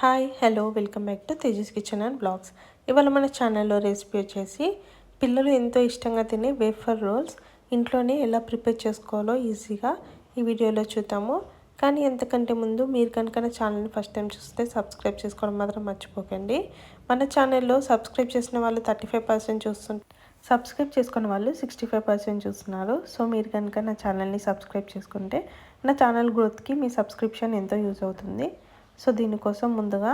Hi hello welcome back to Tejas kitchen and blogs. ఇవాళ మన ఛానల్లో రెసిపీ వచ్చేసి పిల్లలు ఎంతో ఇష్టంగా తినే వేఫర్ రోల్స్. ఇంట్లోనే ఎలా ప్రిపేర్ చేసుకోవాలో ఈజీగా ఈ వీడియోలో చూద్దాము. కానీ ఎంతకంటే ముందు మీరు కనుక నా ఛానల్ని ఫస్ట్ టైం చూస్తే సబ్స్క్రైబ్ చేసుకోవడం మాత్రం మర్చిపోకండి. మన ఛానల్లో సబ్స్క్రైబ్ చేసిన వాళ్ళు థర్టీ ఫైవ్ పర్సెంట్ చూస్తుంటే సబ్స్క్రైబ్ చేసుకున్న వాళ్ళు సిక్స్టీ ఫైవ్ పర్సెంట్ చూస్తున్నారు. సో మీరు కనుక నా ఛానల్ని సబ్స్క్రైబ్ చేసుకుంటే నా ఛానల్ గ్రోత్కి మీ సబ్స్క్రిప్షన్ ఎంతో యూజ్ అవుతుంది. సో దీనికోసం ముందుగా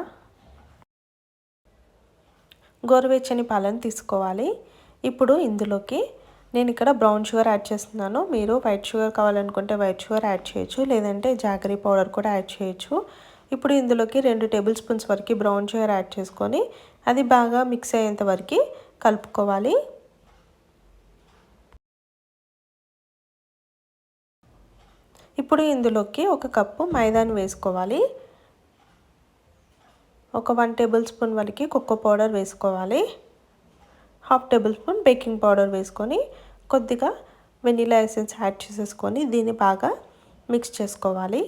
గోరువెచ్చని పాలను తీసుకోవాలి. ఇప్పుడు ఇందులోకి నేను ఇక్కడ బ్రౌన్ షుగర్ యాడ్ చేస్తున్నాను. మీరు వైట్ షుగర్ కావాలనుకుంటే వైట్ షుగర్ యాడ్ చేయొచ్చు లేదంటే జాగరీ పౌడర్ కూడా యాడ్ చేయొచ్చు. ఇప్పుడు ఇందులోకి రెండు టేబుల్ స్పూన్స్ వరకు బ్రౌన్ షుగర్ యాడ్ చేసుకొని అది బాగా మిక్స్ అయ్యేంత వరకు కలుపుకోవాలి. ఇప్పుడు ఇందులోకి ఒక కప్పు మైదాని వేసుకోవాలి. ఒక వన్ టేబుల్ స్పూన్ వరకు కొక్కో పౌడర్ వేసుకోవాలి. Half table spoon baking powder వేసుకొని కొద్దిగా వెనీలా ఎసెన్స్ యాడ్ చేసేసుకొని దీన్ని బాగా మిక్స్ చేసుకోవాలి.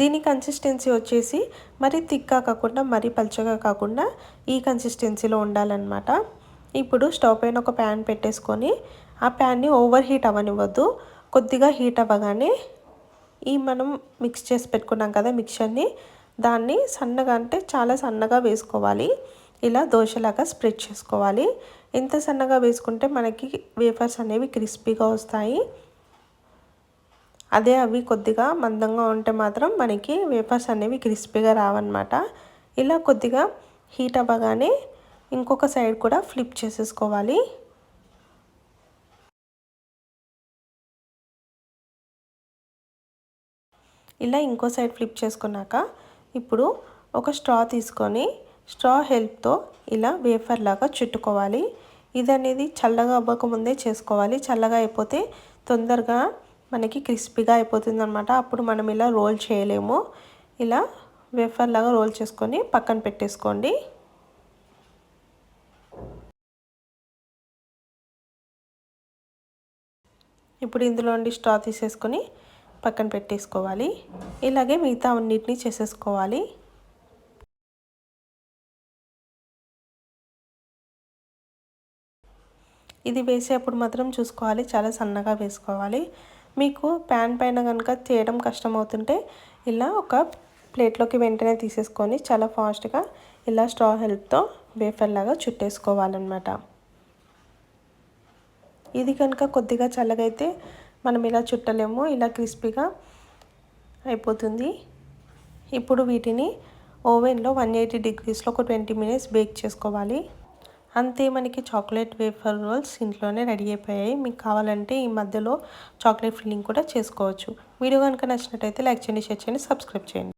దీని కన్సిస్టెన్సీ వచ్చేసి మరీ థిక్గా కాకుండా మరీ పలుచగా కాకుండా ఈ కన్సిస్టెన్సీలో ఉండాలన్నమాట. ఇప్పుడు స్టవ్ పైన ఒక ప్యాన్ పెట్టేసుకొని ఆ ప్యాన్ని ఓవర్ హీట్ అవ్వనివ్వద్దు. కొద్దిగా హీట్ అవ్వగానే ఈ మనం మిక్స్ చేసి పెట్టుకున్నాం కదా మిక్చర్ని దాన్ని సన్నగా అంటే చాలా సన్నగా వేసుకోవాలి. ఇలా దోశలాగా స్ప్రెడ్ చేసుకోవాలి. ఎంత సన్నగా వేసుకుంటే మనకి వేఫర్స్ అనేవి క్రిస్పీగా వస్తాయి. అదే అవి కొద్దిగా మందంగా ఉంటే మాత్రం మనకి వేఫర్స్ అనేవి క్రిస్పీగా రావన్నమాట. ఇలా కొద్దిగా హీట్ అవ్వగానే ఇంకొక సైడ్ కూడా ఫ్లిప్ చేసేసుకోవాలి. ఇలా ఇంకో సైడ్ ఫ్లిప్ చేసుకున్నాక ఇప్పుడు ఒక స్ట్రా తీసుకొని స్ట్రా హెల్ప్తో ఇలా వేఫర్ లాగా చుట్టుకోవాలి. ఇది అనేది చల్లగా అవ్వకముందే చేసుకోవాలి. చల్లగా అయిపోతే తొందరగా మనకి క్రిస్పీగా అయిపోతుంది అనమాట అప్పుడు మనం ఇలా రోల్ చేయలేము. ఇలా వేఫర్ లాగా రోల్ చేసుకొని పక్కన పెట్టేసుకోండి. ఇప్పుడు ఇందులో నుండి స్ట్రా తీసేసుకొని పక్కన పెట్టేసుకోవాలి. ఇలాగే మిగతా అన్నిటినీ చేసేసుకోవాలి. ఇది వేసేటప్పుడు మాత్రం చూసుకోవాలి. చాలా సన్నగా వేసుకోవాలి. మీకు ప్యాన్ పైన కనుక చేయడం కష్టమవుతుంటే ఇలా ఒక ప్లేట్లోకి వెంటనే తీసేసుకొని చాలా ఫాస్ట్గా ఇలా స్ట్రా హెల్ప్తో వేఫర్ లాగా చుట్టేసుకోవాలన్నమాట. ఇది కనుక కొద్దిగా చల్లగైతే మనం ఇలా చుట్టలేము ఇలా క్రిస్పీగా అయిపోతుంది. ఇప్పుడు వీటిని ఓవెన్లో వన్ ఎయిటీ డిగ్రీస్లో ఒక ట్వంటీ మినిట్స్ బేక్ చేసుకోవాలి. అంతే మనకి చాక్లెట్ వేఫర్ రోల్స్ ఇంట్లోనే రెడీ అయిపోయాయి. మీకు కావాలంటే ఈ మధ్యలో చాక్లెట్ ఫిల్లింగ్ కూడా చేసుకోవచ్చు. వీడియో కనుక నచ్చినట్టయితే లైక్ చేయండి షేర్ చేయండి సబ్స్క్రైబ్ చేయండి.